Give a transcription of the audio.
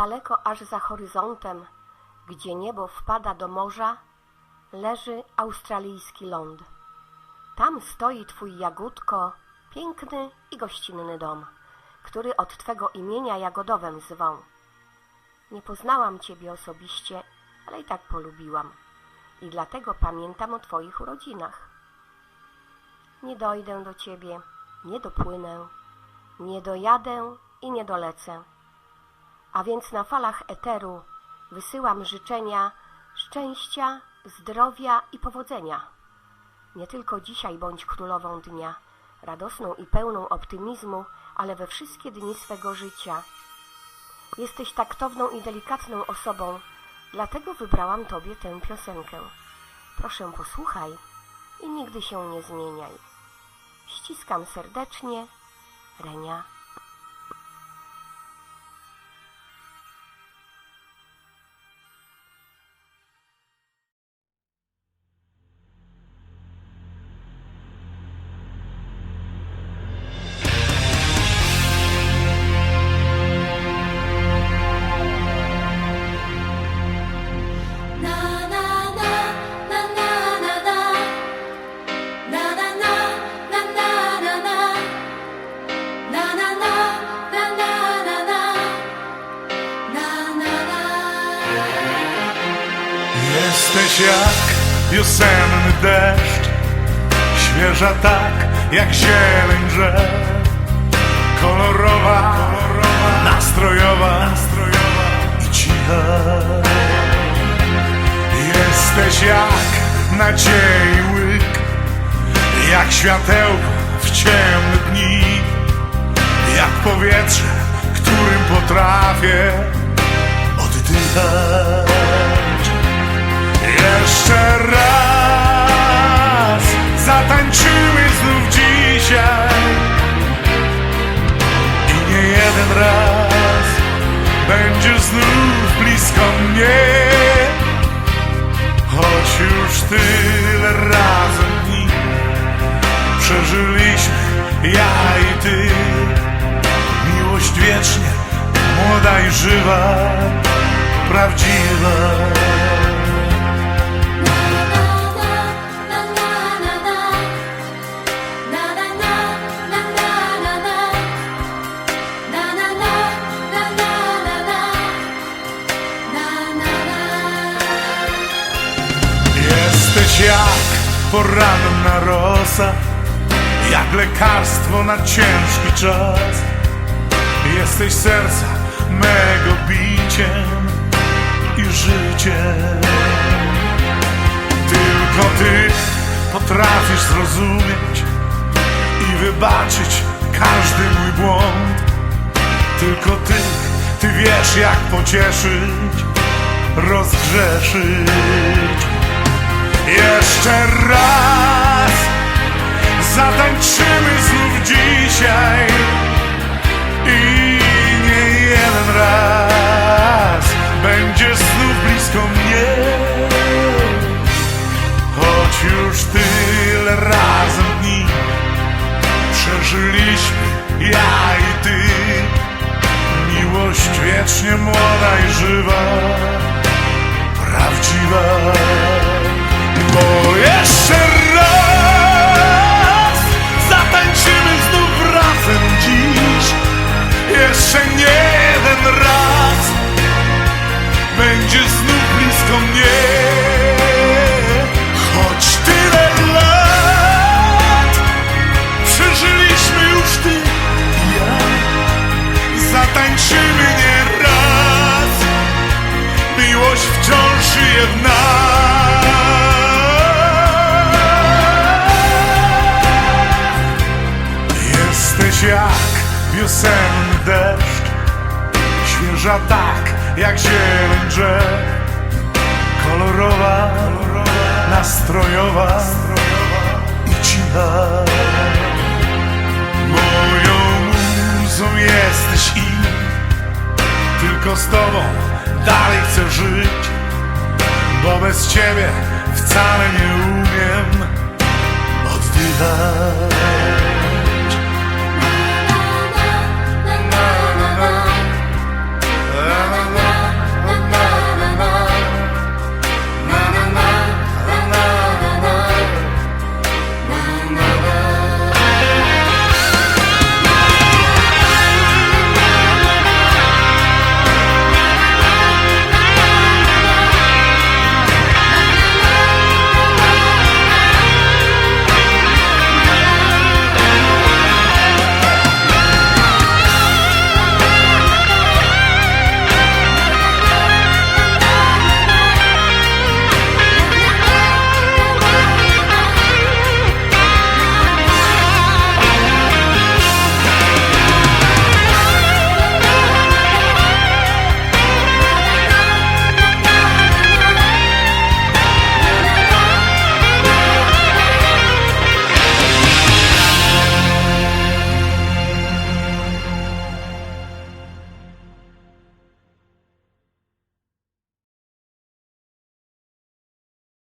Daleko aż za horyzontem, gdzie niebo wpada do morza, leży australijski ląd. Tam stoi twój jagódko, piękny i gościnny dom, który od twego imienia jagodowem zwą. Nie poznałam ciebie osobiście, ale i tak polubiłam. I dlatego pamiętam o twoich urodzinach. Nie dojdę do ciebie, nie dopłynę, nie dojadę i nie dolecę. A więc na falach eteru wysyłam życzenia szczęścia, zdrowia i powodzenia. Nie tylko dzisiaj bądź królową dnia, radosną i pełną optymizmu, ale we wszystkie dni swego życia. Jesteś taktowną i delikatną osobą, dlatego wybrałam Tobie tę piosenkę. Proszę posłuchaj i nigdy się nie zmieniaj. Ściskam serdecznie, Renia. Jesteś jak wiosenny deszcz Świeża tak jak zieleń drzew. Kolorowa, nastrojowa, i cicha. Jesteś jak nadziei łyk Jak światełko w ciemne dni. Jak powietrze, którym potrafię oddychać tyle razem dni przeżyliśmy ja i ty. Miłość wiecznie, młoda i żywa, prawdziwa. Jesteś jak poranna rosa, jak lekarstwo na ciężki czas. Jesteś serca mego biciem i życiem. Tylko ty potrafisz zrozumieć i wybaczyć każdy mój błąd. Tylko ty, ty wiesz jak pocieszyć, rozgrzeszyć. Jeszcze raz zatańczymy znów dzisiaj i nie jeden raz będziesz znów blisko mnie, choć już tyle razem dni przeżyliśmy ja i ty. Miłość wiecznie młoda i żywa, prawdziwa. Jeszcze raz zatańczymy znów razem dziś. Jeszcze nie jeden raz będzie znów blisko mnie. Wiosenny deszcz, świeża tak jak zieleń drzew, kolorowa, nastrojowa i cicha. Moją muzą jesteś i tylko z tobą dalej chcę żyć, bo bez ciebie wcale nie umiem oddychać.